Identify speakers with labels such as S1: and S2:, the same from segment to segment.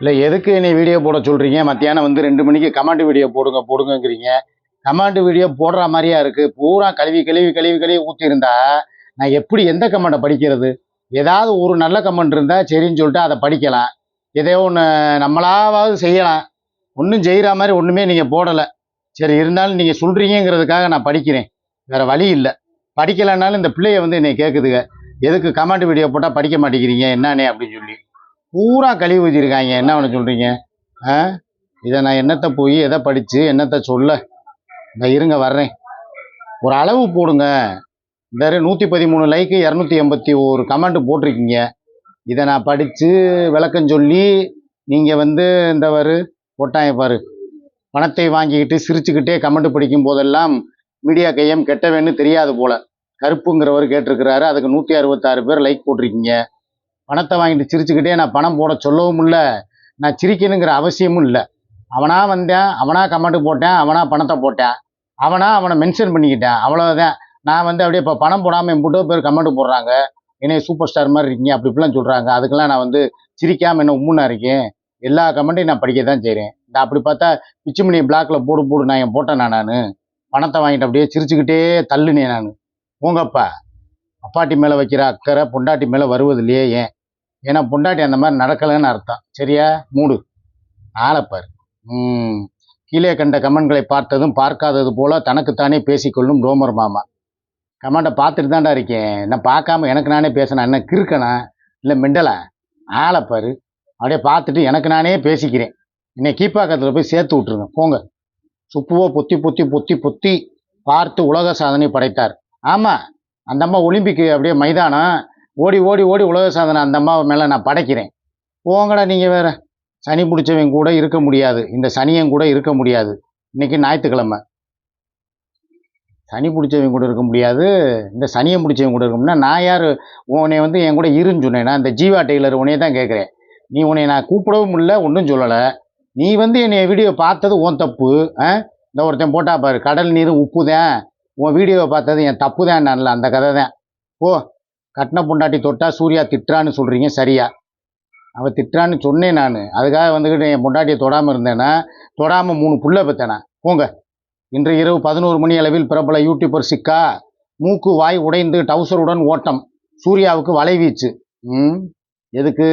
S1: இல்லை எதுக்கு என்னை வீடியோ போட சொல்கிறீங்க மத்தியானம் வந்து ரெண்டு மணிக்கு கமாண்ட் வீடியோ போடுங்க போடுங்கங்கிறீங்க. கமாண்ட் வீடியோ போடுற மாதிரியா இருக்குது பூரா கழுவி கழுவி கழுவி கழுவி ஊற்றிருந்தா நான் எப்படி எந்த கமெண்ட்டை படிக்கிறது? ஏதாவது ஒரு நல்ல கமெண்ட் இருந்தால் சரின்னு சொல்லிட்டு அதை படிக்கலாம். ஏதோ ஒன்று நம்மளாவது செய்யலாம். ஒன்றும் செய்கிற மாதிரி ஒன்றுமே நீங்கள் போடலை. சரி இருந்தாலும் நீங்கள் சொல்கிறீங்கிறதுக்காக நான் படிக்கிறேன். வேறு வழி இல்லை. படிக்கலைன்னாலும் இந்த பிள்ளைய வந்து என்னை கேட்குதுங்க எதுக்கு கமெண்ட் வீடியோ போட்டால் படிக்க மாட்டேங்கிறீங்க? என்னன்னே அப்படின்னு சொல்லி. பூரா கழுவி ஊற்றிருக்காங்க என்ன ஒன்று சொல்கிறீங்க ஆ? இதை நான் என்னத்தை போய் எதை படித்து என்னத்தை சொல்ல? நான் இருங்க வர்றேன். ஒரு அளவு போடுங்க. இந்த நூற்றி பதிமூணு லைக்கு இரநூத்தி எண்பத்தி ஒரு கமெண்ட் போட்டிருக்கீங்க. இதை நான் படித்து விளக்கம் சொல்லி நீங்கள் வந்து இந்த வரு போட்டாங்க பணத்தை வாங்கிக்கிட்டு சிரிச்சுக்கிட்டே கமெண்ட் படிக்கும் போதெல்லாம் மீடியா கையம் கெட்டவேன்னு தெரியாது போல. கருப்புங்கிறவர் கேட்டிருக்கிறாரு. அதுக்கு நூற்றி அறுபத்தாறு பேர் லைக் போட்டிருக்கீங்க. பணத்தை வாங்கிட்டு சிரிச்சுக்கிட்டே நான் பணம் போட சொல்லவும் இல்லை. நான் சிரிக்கணுங்கிற அவசியமும் இல்லை. அவனாக வந்தேன் அவனாக கமெண்ட் போட்டேன் அவனாக பணத்தை போட்டேன். அவனாக அவனை மென்ஷன் பண்ணிக்கிட்டேன். அவ்வளோதான் நான் வந்து அப்படியே இப்போ பணம் போடாமல் எம்பிட்டோ பேர் கமெண்ட் போடுறாங்க. என்னைய சூப்பர் ஸ்டார் மாதிரி இருக்கீங்க அப்படி இப்படிலாம் சொல்கிறாங்க அதுக்கெல்லாம் நான் வந்து சிரிக்காமல் என்ன உம்முன்னா இருக்கேன். எல்லா கமெண்ட்டையும் நான் படிக்க தான் செய்கிறேன் இந்த அப்படி பார்த்தா பிச்சுமணி பிளாக்ல போடு போடு நான் என் போட்டேனா நான்? பணத்தை வாங்கிட்டு அப்படியே சிரிச்சுக்கிட்டே தள்ளுனேன் நான். போங்கப்பா. அப்பாட்டி மேலே வைக்கிற அக்கறை பொண்டாட்டி மேலே வருவது இல்லையே ஏன்? ஏன்னா பொண்டாட்டி அந்த மாதிரி நடக்கலைன்னு அர்த்தம். சரியா? மூடு. ஆளப்பார் ம். கீழே கண்ட கமெண்ட்களை பார்த்ததும் பார்க்காதது போல தனக்குத்தானே பேசிக்கொள்ளும் ரோமர் மாமா. கமெண்ட்டை பார்த்துட்டு தான்டா இருக்கேன். நான் பார்க்காம எனக்கு நானே பேசினேன் என்ன கிறுக்கனா? இல்லை மிண்டலா? ஆளப்பாரு அப்படியே பார்த்துட்டு எனக்கு நானே பேசிக்கிறேன். என்னை கீப்பாக்கத்தில் போய் சேர்த்து விட்ருங்க போங்க. சுப்புவோ பொத்தி பொத்தி பொத்தி பொத்தி பார்த்து உலக சாதனை படைத்தார். ஆமாம் அந்த அம்மா ஒலிம்பிக்கு அப்படியே மைதானம் ஓடி ஓடி ஓடி உலக சாதனை அந்த அம்மாவை மேலே நான் படைக்கிறேன். போங்கடா நீங்கள் வேற. சனி பிடிச்சவன் கூட இருக்க முடியாது. இந்த சனியன் கூட இருக்க முடியாது. இன்னைக்கு ஞாயிற்றுக்கிழமை. சனி பிடிச்சவங்க கூட இருக்க முடியாது. இந்த சனியை பிடிச்சவங்க கூட இருக்க முடியாது. நான் யார்? உன்னை வந்து என் கூட இருன்னு சொன்னேன்னா இந்த ஜீவா டெய்லர் உன்னைய தான் கேட்குறேன். நீ உன்னை நான் கூப்பிடவும் இல்லை ஒன்றும் சொல்லலை. நீ வந்து என்னை வீடியோ பார்த்தது உன் தப்பு. ஆ? இந்த ஒருத்தன் போட்டா பாரு கடல் நீர் உப்பு தான் உன் வீடியோவை பார்த்தது என் தப்பு தான் நல்ல அந்த கதை தான் ஓ கட்டின பொண்டாட்டி தொட்டால் சூர்யா திட்டுறான்னு சொல்கிறீங்க சரியா? அவள் திட்டுறான்னு சொன்னேன் நான். அதுக்காக வந்துக்கிட்டு என் பொண்டாட்டியை தொடாமல் இருந்தேன்னா தொடாமல் மூணு புள்ள பெற்றேனா போங்க. இன்று இரவு பதினோரு மணி அளவில் பிரபல யூடியூபர் சிக்கா மூக்கு வாய் உடைந்து டவுசருடன் ஓட்டம். சூர்யாவுக்கு வலைவீச்சு ம் எதுக்கு?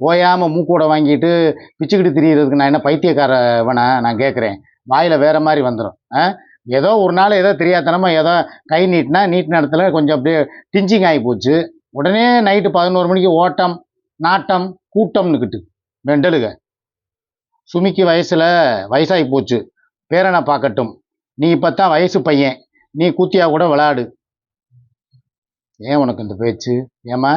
S1: ஓயாமல் மூக்கோட வாங்கிட்டு பிச்சுக்கிட்டு திரியிறதுக்கு நான் என்ன பைத்தியக்காரவனா? நான் கேட்குறேன் வாயில் வேறு மாதிரி வந்துடும் ஆ? ஏதோ ஒரு நாள் ஏதோ தெரியாதனமாக ஏதோ கை நீட்டினா நீட்டின இடத்துல கொஞ்சம் அப்படியே டிஞ்சிங் ஆகி போச்சு. உடனே நைட்டு பதினோரு மணிக்கு ஓட்டம் நாட்டம் கூட்டம்னுக்கிட்டு மெண்டலுக. சுமிக்கு வயசில் வயசாகி போச்சு. பேரனை பார்க்கட்டும். நீ இப்போ தான் வயசு பையன். நீ கூத்தியா கூட விளையாடு. ஏன் உனக்கு இந்த பேச்சு? ஏம்மா?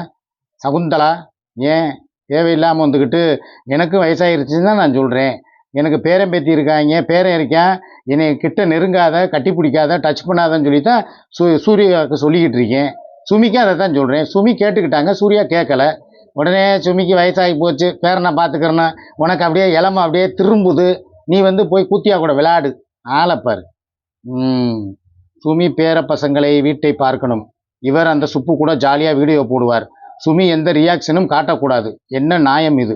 S1: சகுந்தலா? ஏன்? தேவையில்லாமல் வந்துக்கிட்டு எனக்கு வயசாகிருச்சுன்னு தான் நான் சொல்கிறேன் எனக்கு பேரன் பேத்தி இருக்காங்க பேரன் இருக்கேன் என்னை கிட்ட நெருங்காத கட்டி பிடிக்காத டச் பண்ணாதன்னு சொல்லி தான் சூ சூர்யாவுக்கு சொல்லிக்கிட்டு இருக்கேன். சுமிக்கு அதை தான் சொல்கிறேன் சுமி கேட்டுக்கிட்டாங்க சூர்யா கேட்கல. உடனே சுமிக்கு வயசாகி போச்சு. பேரனை பார்த்துக்கிறேன்னா உனக்கு அப்படியே இளம அப்படியே திரும்புது. நீ வந்து போய் கூத்தியா கூட விளையாடு. ஆளப்பார் சுமி பேர பசங்களை வீட்டை பார்க்கணும். இவர் அந்த சுப்பு கூட ஜாலியாக வீடியோ போடுவார். சுமி எந்த ரியாக்ஷனும் காட்டக்கூடாது. என்ன நியாயம் இது?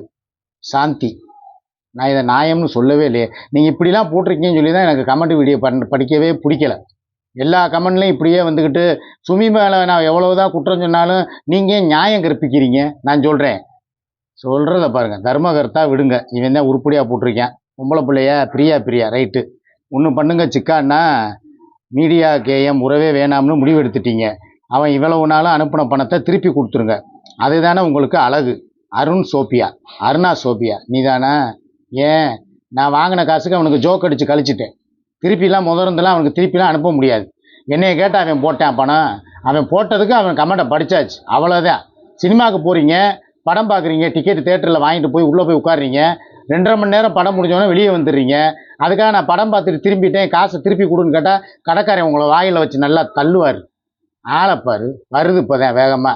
S1: சாந்தி. நான் இதை நியாயம்னு சொல்லவே இல்லையே. நீங்கள் இப்படிலாம் போட்டிருக்கீங்கன்னு சொல்லி தான் எனக்கு கமெண்ட் வீடியோ பண் படிக்கவே பிடிக்கல. எல்லா கமெண்ட்லையும் இப்படியே வந்துக்கிட்டு சுமி மேலே நான் எவ்வளவுதான் குற்றம் சொன்னாலும் நீங்கள் நியாயம் கற்பிக்கிறீங்க? நான் சொல்கிறேன் சொல்கிறத பாருங்கள் தர்மகர்த்தா விடுங்க. இவன் தான் உருப்படியாக போட்டிருக்கேன். பொம்பளை பிள்ளையா பிரியா பிரியா. ரைட்டு ஒன்று பண்ணுங்க சிக்கான்னா மீடியா கேஎம் உறவே வேணாம்னு முடிவு எடுத்துட்டீங்க அவன் இவ்வளவு நாளும் அனுப்பின பணத்தை திருப்பி கொடுத்துருங்க. அதுதானே உங்களுக்கு அழகு. அருண் சோபியா. அருணா சோபியா. நீதானா? ஏன்? நான் வாங்கின காசுக்கு அவனுக்கு ஜோக் அடித்து கழிச்சிட்டேன். திருப்பிலாம் முதர்ந்தெல்லாம் அவனுக்கு திருப்பிலாம் அனுப்ப முடியாது. என்னைய கேட்டால் அவன் போட்டான் பணம். அவன் போட்டதுக்கு அவன் கமெண்ட்டை படித்தாச்சு அவ்வளோதான் சினிமாவுக்கு போகிறீங்க படம் பார்க்குறீங்க டிக்கெட் தேட்டரில் வாங்கிட்டு போய் உள்ளே போய் உட்காடுறீங்க ரெண்டரை மணி நேரம் படம் முடிஞ்சோடனே வெளியே வந்துடுறீங்க. அதுக்காக நான் படம் பார்த்துட்டு திரும்பிட்டேன். காசை திருப்பி கொடுன்னு கேட்டால் கடைக்காரன் உங்களை வாயில் வச்சு நல்லா தள்ளுவார். ஆளைப்பாரு வருது இப்போ தான் வேகமாக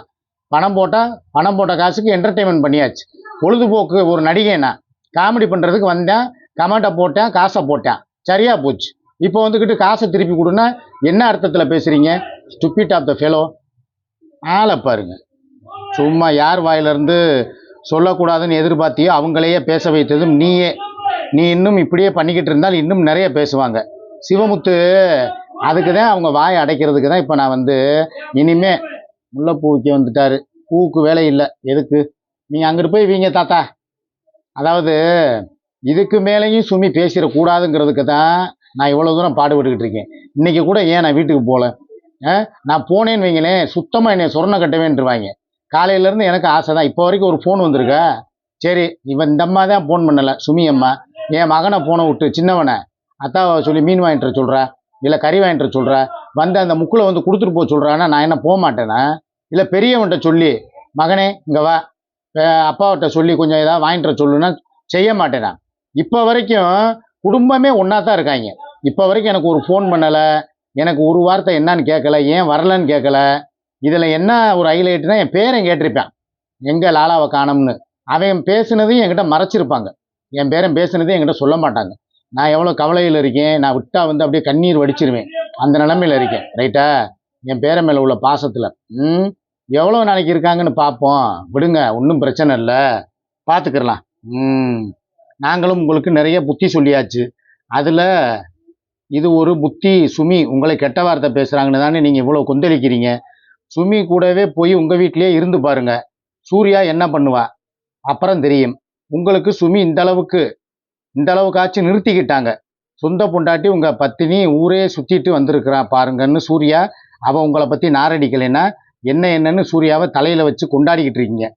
S1: பணம் போட்டால் பணம் போட்ட காசுக்கு என்டர்டெயின்மெண்ட் பண்ணியாச்சு. பொழுதுபோக்கு ஒரு நடிகை நான் காமெடி பண்ணுறதுக்கு வந்தேன் கமெண்ட்டை போட்டேன் காசை போட்டேன். சரியாக போச்சு. இப்போ வந்துக்கிட்டு காசை திருப்பி கொடுன்னா என்ன அர்த்தத்தில் பேசுகிறீங்க ஸ்டுப்பிட் ஆஃப் த ஃபெலோ ஆளை பாருங்க. சும்மா யார் வாயிலிருந்து சொல்லக்கூடாதுன்னு எதிர்பார்த்தியோ அவங்களையே பேச வைத்ததும் நீயே. நீ இன்னும் இப்படியே பண்ணிக்கிட்டு இருந்தால் இன்னும் நிறைய பேசுவாங்க. சிவமுத்து அதுக்கு தான் அவங்க வாய் அடைக்கிறதுக்கு தான் இப்போ நான் வந்து இனிமே முல்லைப்பூ விற்க வந்துட்டாரு. பூவுக்கு வேலை இல்லை. எதுக்கு? நீங்கள் அங்கிட்டு போய் வீங்க தாத்தா. அதாவது இதுக்கு மேலேயும் சுமி பேசிடக்கூடாதுங்கிறதுக்கு தான் நான் இவ்வளோ தூரம் பாடுபட்டுக்கிட்டு இருக்கேன். இன்றைக்கி கூட ஏன் நான் வீட்டுக்கு போகல? ஆ? நான் போனேன்னு வைங்களேன் சுத்தமாக என்னை சொரணை கட்டவேன்ட்டுருவாங்க காலையிலேருந்து எனக்கு ஆசை தான் இப்போ வரைக்கும் ஒரு ஃபோன் வந்திருக்கா? சரி இவன் இந்த அம்மா தான் ஃபோன் பண்ணலை சுமி அம்மா. என் மகனை ஃபோனை விட்டு சின்னவனை. அத்தாவை சொல்லி மீன் வாங்கிட்டு வர சொல்கிறா இல்லை கறி வாங்கிட்டு சொல்கிறா வந்து அந்த முக்கில் வந்து கொடுத்துட்டு போக சொல்கிறான்னா நான் என்ன போக மாட்டேனா? இல்லை பெரியவன்கிட்ட சொல்லி மகனே இங்கே வா. அப்பாவிட்ட சொல்லி கொஞ்சம் ஏதாவது வாங்கிட்டு வர சொல்லுன்னா செய்ய மாட்டேனா இப்போ வரைக்கும் குடும்பமே ஒன்றா தான் இருக்காங்க. இப்போ வரைக்கும் எனக்கு ஒரு ஃபோன் பண்ணலை எனக்கு ஒரு வார்த்தை என்னன்னு கேட்கல ஏன் வரலன்னு கேட்கல இதில் என்ன ஒரு ஹைலைட்னா என் பேரை கேட்டிருப்பேன். எங்கே லாலாவை காணோம்னு. அவன் பேசுனதையும் என்கிட்ட மறைச்சிருப்பாங்க. என் பேரன் பேசுனதையும் என்கிட்ட சொல்ல மாட்டாங்க. நான் எவ்வளோ கவலையில் இருக்கேன் நான் விட்டா வந்து அப்படியே கண்ணீர் வடிச்சிருவேன். அந்த நிலமையில இருக்கேன். ரைட்டா என் பேரன் மேலே உள்ள பாசத்தில். ம்? எவ்வளோ நாளைக்கு இருக்காங்கன்னு பார்ப்போம். விடுங்க ஒன்றும் பிரச்சனை இல்லை. பார்த்துக்கிறலாம் ம் நாங்களும் உங்களுக்கு நிறைய புத்தி சொல்லியாச்சு. அதில் இது ஒரு புத்தி சுமி உங்களை கெட்ட வார்த்தை பேசுகிறாங்கன்னு தானே நீங்கள் இவ்வளோ கொந்தளிக்கிறீங்க. சுமி கூடவே போய் உங்கள் வீட்டிலேயே இருந்து பாருங்க. சூர்யா என்ன பண்ணுவா? அப்புறம் தெரியும். உங்களுக்கு சுமி இந்த அளவுக்கு இந்த அளவுக்காச்சும் நிறுத்திக்கிட்டாங்க. சொந்த பொண்டாட்டி உங்கள் பத்தினி ஊரே சுற்றிட்டு வந்திருக்கிறான் பாருங்கன்னு சூர்யா அவன் உங்களை பற்றி நாரடிக்கலைன்னா என்ன என்னன்னு சூர்யாவை தலையில் வச்சு கொண்டாடிக்கிட்டு இருக்கீங்க.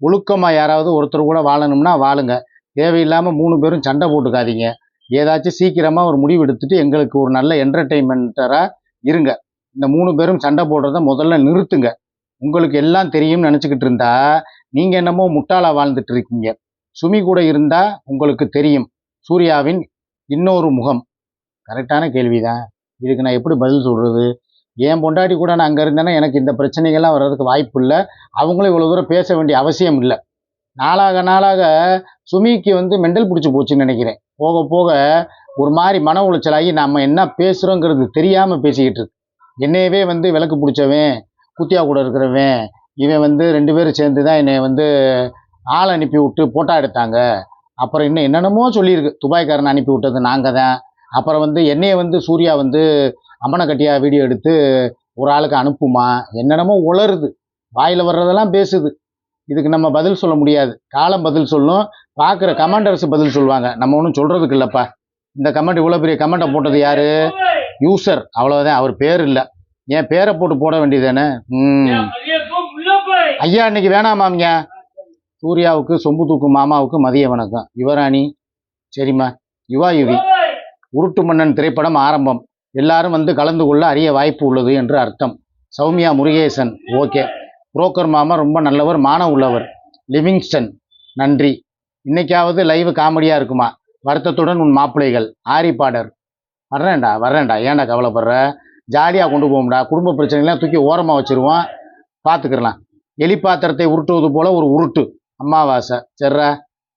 S1: ஒழுக்கமாக யாராவது ஒருத்தர் கூட வாழணும்னா வாழுங்க. தேவையில்லாமல் மூணு பேரும் சண்டை போட்டுக்காதீங்க. ஏதாச்சும் சீக்கிரமாக ஒரு முடிவு எடுத்துட்டு எங்களுக்கு ஒரு நல்ல என்டர்டெயின்மெண்ட்டராக இருங்க. இந்த மூணு பேரும் சண்டை போடுறத முதல்ல நிறுத்துங்க. உங்களுக்கு எல்லாம் தெரியும்னு நினச்சிக்கிட்டு இருந்தா நீங்கள் என்னமோ முட்டாளாக வாழ்ந்துட்டு இருக்கீங்க. சுமி கூட இருந்தால் உங்களுக்கு தெரியும். சூர்யாவின் இன்னொரு முகம். கரெக்டான கேள்விதான். இதுக்கு நான் எப்படி பதில் சொல்கிறது என் பொண்டாட்டி கூட நான் அங்கே இருந்தேன்னா எனக்கு இந்த பிரச்சனைகள்லாம் வர்றதுக்கு வாய்ப்பு இல்லை அவங்களும் இவ்வளோ தூரம் பேச வேண்டிய அவசியம் இல்லை. நாளாக நாளாக சுமிக்கு வந்து மெண்டல் பிடிச்சி போச்சுன்னு நினைக்கிறேன். போக போக ஒரு மாதிரி மன உளைச்சலாகி நம்ம என்ன பேசுகிறோங்கிறது தெரியாமல் பேசிக்கிட்டு இருக்கு. என்னையவே வந்து விளக்கு பிடிச்சவன் குத்தியா கூட இருக்கிறவன் இவன் வந்து ரெண்டு பேரும் சேர்ந்து தான் என்னை வந்து ஆள் அனுப்பி விட்டு போட்டா எடுத்தாங்க. அப்புறம் இன்னும் என்னென்னமோ சொல்லியிருக்கு. துபாய்க்காரன் அனுப்பி விட்டது நாங்கள் தான். அப்புறம் வந்து என்னையை வந்து சூர்யா வந்து அம்மனை கட்டியாக வீடியோ எடுத்து ஒரு ஆளுக்கு அனுப்புமா? என்னென்னமோ உளருது வாயில் வர்றதெல்லாம் பேசுது. இதுக்கு நம்ம பதில் சொல்ல முடியாது. காலம் பதில் சொல்லும். பார்க்குற கமாண்டர்ஸ் பதில் சொல்லுவாங்க. நம்ம ஒன்றும் சொல்கிறதுக்கு இல்லைப்பா. இந்த கமெண்ட் இவ்வளோ பெரிய கமெண்ட்டை போட்டது யார்? யூசர் அவ்வளோதான் அவர் பேர் இல்லை. என் பேரை போட்டு போட வேண்டியதானே ம். ஐயா இன்னைக்கு வேணாமாமிங்க சூர்யாவுக்கு சொம்பு தூக்கு மாமாவுக்கு மதிய வணக்கம். யுவராணி. சரிம்மா. யுவா யுவி. உருட்டு மன்னன் திரைப்படம் ஆரம்பம். எல்லாரும் வந்து கலந்து கொள்ள அரிய வாய்ப்பு உள்ளது என்று அர்த்தம். சௌமியா முருகேசன் ஓகே. புரோக்கர் மாமா ரொம்ப நல்லவர் மான உள்ளவர். லிவிங்ஸ்டன் நன்றி. இன்னைக்காவது லைவ் காமெடியாக இருக்குமா? வருத்தத்துடன் உன் மாப்பிள்ளைகள். ஆரி பாடர். வர்றேன்டா வர்றேன்டா. ஏன்டா கவலைப்படுற? ஜாலியாக கொண்டு போகும்டா குடும்ப பிரச்சனைலாம் தூக்கி ஓரமாக வச்சிருவோம். பார்த்துக்கிறலாம் எலி பாத்திரத்தை உருட்டுவது போல் ஒரு உருட்டு. அம்மாவாசை. சரிடா.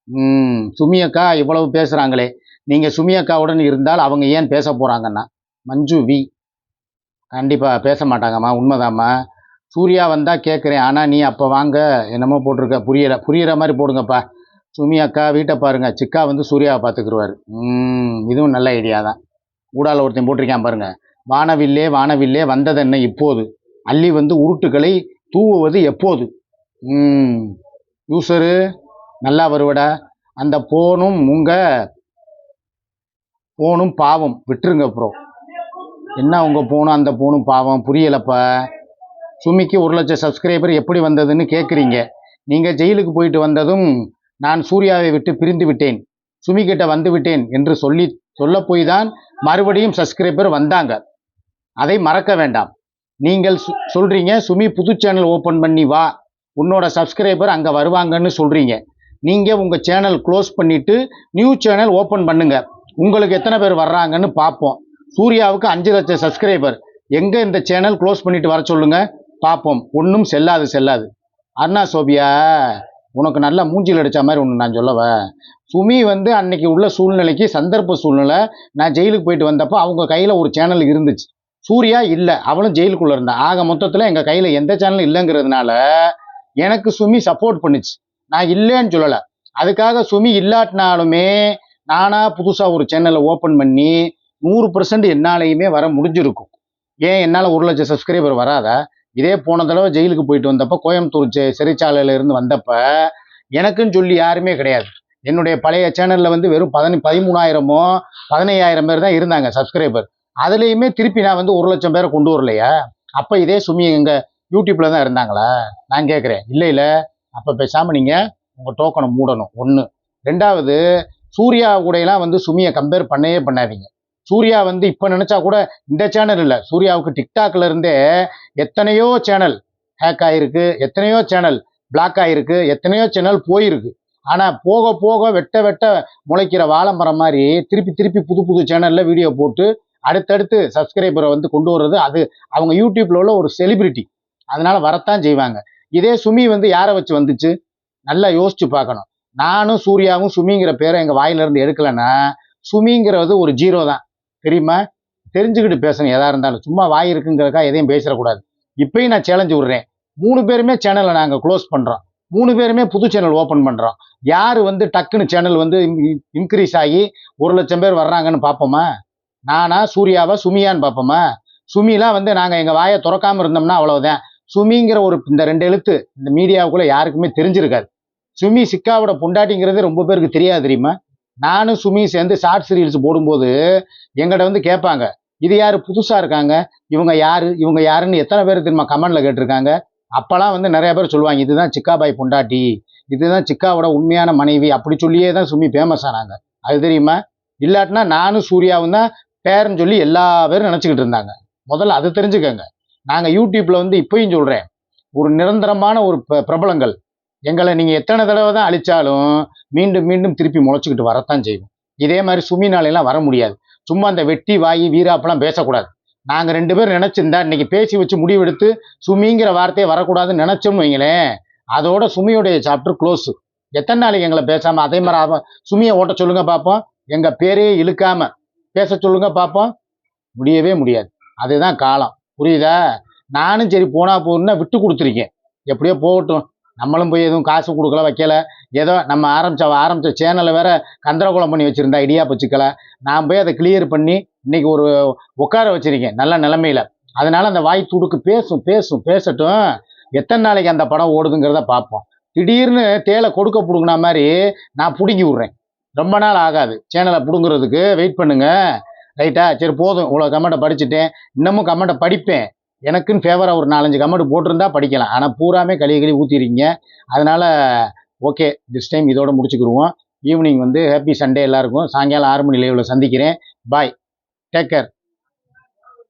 S1: ம் சுமியக்கா இவ்வளவு பேசுகிறாங்களே நீங்கள் சுமியக்காவுடன் இருந்தால் அவங்க ஏன் பேச போகிறாங்கன்னா மஞ்சு வி. கண்டிப்பாக பேச மாட்டாங்கம்மா உண்மைதாம்மா. சூர்யா வந்தால் கேட்குறேன் ஆனால் நீ அப்போ வாங்க என்னமோ போட்டிருக்க புரியற புரியிற மாதிரி போடுங்கப்பா. சுமி அக்கா வீட்டை பாருங்க சிக்கா வந்து சூர்யாவை பார்த்துக்குருவார் இதுவும் நல்ல ஐடியா தான். ஊடால ஒருத்தன் போட்டிருக்கான் பாருங்கள் வானவில்லே வானவில்லே வந்ததென்ன இப்போது? அள்ளி வந்து உருட்டுகளை தூவுவது எப்போது? ம் யூசரு நல்லா வருவடா. அந்த போனும் உங்கள் போனும் பாவம் விட்டுருங்க அப்புறம் என்ன உங்கள் போனும் அந்த போனும் பாவம் புரியலப்பா? சுமிக்கு ஒரு லட்சம் சப்ஸ்கிரைபர் எப்படி வந்ததுன்னு கேட்குறீங்க நீங்கள் ஜெயிலுக்கு போயிட்டு வந்ததும் நான் சூர்யாவை விட்டு பிரிந்து விட்டேன். சுமி கிட்ட வந்து விட்டேன் என்று சொல்லி சொல்ல போய் தான் மறுபடியும் சப்ஸ்கிரைபர் வந்தாங்க. அதை மறக்க வேண்டாம். நீங்கள் சொல்கிறீங்க சுமி புது சேனல் ஓப்பன் பண்ணி வா. உன்னோட சப்ஸ்கிரைபர் அங்கே வருவாங்கன்னு சொல்கிறீங்க நீங்கள் உங்கள் சேனல் க்ளோஸ் பண்ணிவிட்டு நியூ சேனல் ஓப்பன் பண்ணுங்கள் உங்களுக்கு எத்தனை பேர் வர்றாங்கன்னு பார்ப்போம் சூர்யாவுக்கு அஞ்சு லட்சம் சப்ஸ்கிரைபர் எங்கே இந்த சேனல் க்ளோஸ் பண்ணிட்டு வர சொல்லுங்க. பார்ப்போம் ஒன்றும் செல்லாது செல்லாது. அண்ணா சோபியா உனக்கு நல்லா மூஞ்சில் அடித்த மாதிரி ஒன்று நான் சொல்லவா. சுமி வந்து அன்னைக்கு உள்ள சூழ்நிலைக்கு சந்தர்ப்ப சூழ்நிலை. நான் ஜெயிலுக்கு போயிட்டு வந்தப்போ அவங்க கையில் ஒரு சேனல் இருந்துச்சு. சூர்யா இல்லை அவளும் ஜெயிலுக்குள்ளே இருந்தான் ஆக மொத்தத்தில் எங்கள் கையில் எந்த சேனலும் இல்லைங்கிறதுனால எனக்கு சுமி சப்போர்ட் பண்ணுச்சு. நான் இல்லைன்னு சொல்லலை. அதுக்காக சுமி இல்லாட்டினாலுமே நானாக புதுசாக ஒரு சேனலை ஓப்பன் பண்ணி நூறு பர்சன்ட் என்னாலையுமே வர முடிஞ்சிருக்கும். ஏன் என்னால் ஒரு லட்சம் சப்ஸ்கிரைபர் வராதா? இதே போன தடவை ஜெயிலுக்கு போயிட்டு வந்தப்போ கோயம்புத்தூர் சிறைச்சாலையிலேருந்து வந்தப்போ எனக்குன்னு சொல்லி யாருமே கிடையாது. என்னுடைய பழைய சேனலில் வந்து வெறும் பதின பதிமூணாயிரமோ பதினையாயிரம் பேர் தான் இருந்தாங்க சப்ஸ்கிரைபர் அதுலேயுமே திருப்பி நான் வந்து ஒரு லட்சம் பேரை கொண்டு வரலையா? அப்போ இதே சுமி எங்கள் யூடியூப்பில் தான் இருந்தாங்களா? நான் கேட்குறேன் இல்லை இல்லை. அப்போ பேசாமல் நீங்கள் உங்கள் டோக்கனை மூடணும். ஒன்று ரெண்டாவது சூர்யா கூடையெல்லாம் வந்து சுமியை கம்பேர் பண்ணவே பண்ணாதீங்க. சூர்யா வந்து இப்போ நினச்சா கூட இந்த சேனல் இல்லை. சூர்யாவுக்கு டிக்டாக்ல இருந்தே எத்தனையோ சேனல் ஹேக் ஆயிருக்கு எத்தனையோ சேனல் பிளாக் ஆயிருக்கு எத்தனையோ சேனல் போயிருக்கு. ஆனால் போக போக வெட்ட வெட்ட முளைக்கிற வாழை மரம் மாதிரி திருப்பி திருப்பி புது புது சேனலில் வீடியோ போட்டு அடுத்தடுத்து சப்ஸ்கிரைபரை வந்து கொண்டு வர்றது அது அவங்க யூடியூப்ல உள்ள ஒரு செலிபிரிட்டி அதனால வரத்தான் செய்வாங்க. இதே சுமி வந்து யாரை வச்சு வந்துச்சு? நல்லா யோசிச்சு பார்க்கணும். நானும் சூர்யாவும் சுமிங்கிற பேரை எங்கள் வாயிலிருந்து எடுக்கலைன்னா சுமிங்கிறது ஒரு ஜீரோ தான். தெரியுமா? தெரிஞ்சுக்கிட்டு பேசணும் எதா இருந்தாலும். சும்மா வாய் இருக்குங்கிறக்கா எதையும் பேசிடக்கூடாது. இப்பயும் நான் சேலஞ்சு விடுறேன். மூணு பேருமே சேனலை நாங்கள் க்ளோஸ் பண்ணுறோம் மூணு பேருமே புது சேனல் ஓப்பன் பண்ணுறோம் யார் வந்து டக்குன்னு சேனல் வந்து இன்க்ரீஸ் ஆகி ஒரு லட்சம் பேர் வர்றாங்கன்னு பார்ப்போமா நானா சூர்யாவா சுமியான்னு பார்ப்போமா சுமிலாம் வந்து நாங்கள் எங்கள் வாயை திறக்காமல் இருந்தோம்னா அவ்வளோதான் சுமிங்கிற ஒரு இந்த ரெண்டு எழுத்து இந்த மீடியாவுக்குள்ளே யாருக்குமே தெரிஞ்சிருக்காது. சுமி சிக்காவோட பொண்டாட்டிங்கிறது ரொம்ப பேருக்கு தெரியாது தெரியுமா? நானும் சுமி சேர்ந்து ஷார்ட்ஸ் ரீல்ஸ் போடும்போது எங்கிட்ட வந்து கேட்பாங்க இது யார் புதுசாக இருக்காங்க? இவங்க யார்? இவங்க யாருன்னு எத்தனை பேர் தெரியுமா கமெண்டில் கேட்டிருக்காங்க? அப்போல்லாம் வந்து நிறைய பேர் சொல்லுவாங்க இதுதான் சிக்காபாய் பொண்டாட்டி இதுதான் சிக்காவோட உண்மையான மனைவி அப்படி சொல்லியே தான் சுமி ஃபேமஸ் ஆனாங்க. அது தெரியுமா? இல்லாட்டினா நானும் சூர்யாவும் தான் பேரன்னு சொல்லி எல்லா பேரும் நினச்சிக்கிட்டு இருந்தாங்க. முதல்ல அதை தெரிஞ்சுக்கங்க. நாங்கள் யூடியூப்பில் வந்து இப்பயும் சொல்கிறேன் ஒரு நிரந்தரமான ஒரு பிரபலங்கள் எங்களை நீங்கள் எத்தனை தடவை தான் அழிச்சாலும் மீண்டும் மீண்டும் திருப்பி முளைச்சிக்கிட்டு வரத்தான் செய்வோம் இதே மாதிரி சுமினாலெல்லாம் வர முடியாது. சும்மா அந்த வெட்டி வாயி வீராப்பெல்லாம் பேசக்கூடாது. நாங்கள் ரெண்டு பேரும் நினச்சிருந்தா இன்னைக்கு பேசி வச்சு முடிவெடுத்து சுமிங்கிற வார்த்தையை வரக்கூடாதுன்னு நினச்சோம்னு வைங்களேன் அதோட சுமியோடைய சாப்டர் க்ளோஸு. எத்தனை நாளைக்கு எங்களை பேசாமல் அதே மாதிரி ஆகும் சுமியை ஓட்ட சொல்லுங்கள் பார்ப்போம் எங்கள் பேரையே இழுக்காமல் பேச சொல்லுங்கள் பார்ப்போம் முடியவே முடியாது. அதுதான் காலம். புரியுதா? நானும் சரி போனா போகணுன்னா விட்டு கொடுத்துருக்கேன். எப்படியோ போகட்டும். நம்மளும் போய் எதுவும் காசு கொடுக்கல வைக்கல. ஏதோ நம்ம ஆரம்பித்த ஆரம்பித்த சேனலை வேற கந்தரகுலம் பண்ணி வச்சுருந்தா இடியா பச்சுக்கல. நான் போய் அதை கிளியர் பண்ணி இன்னைக்கு ஒரு உட்கார வச்சுருக்கேன் நல்ல நிலமையில. அதனால் அந்த வாய் துடுக்கு பேசும் பேசும் பேசட்டும். எத்தனை நாளைக்கு அந்த படம் ஓடுதுங்கிறத பார்ப்போம். திடீர்னு தேலை கொடுக்க பிடுங்கின மாதிரி நான் பிடுங்கி விட்றேன். ரொம்ப நாள் ஆகாது. சேனலை பிடுங்குறதுக்கு வெயிட் பண்ணுங்கள் ரைட்டா? சரி போதும். இவ்வளோ கமெண்ட்டை படிச்சுட்டேன். இன்னமும் கமெண்ட்டை படிப்பேன். எனக்குன்னு ஃபேவராக ஒரு நாலஞ்சு கமெண்ட் போட்டிருந்தா படிக்கலாம். ஆனால் பூராமே கழுவி கழுவி ஊற்றிருக்கீங்க அதனால் ஓகே திஸ் டைம் இதோட முடிச்சுக்கிடுவோம் ஈவினிங் வந்து ஹாப்பி சண்டே எல்லாருக்கும். சாயங்காலம் ஆறு மணி லைவில் சந்திக்கிறேன். Bye take care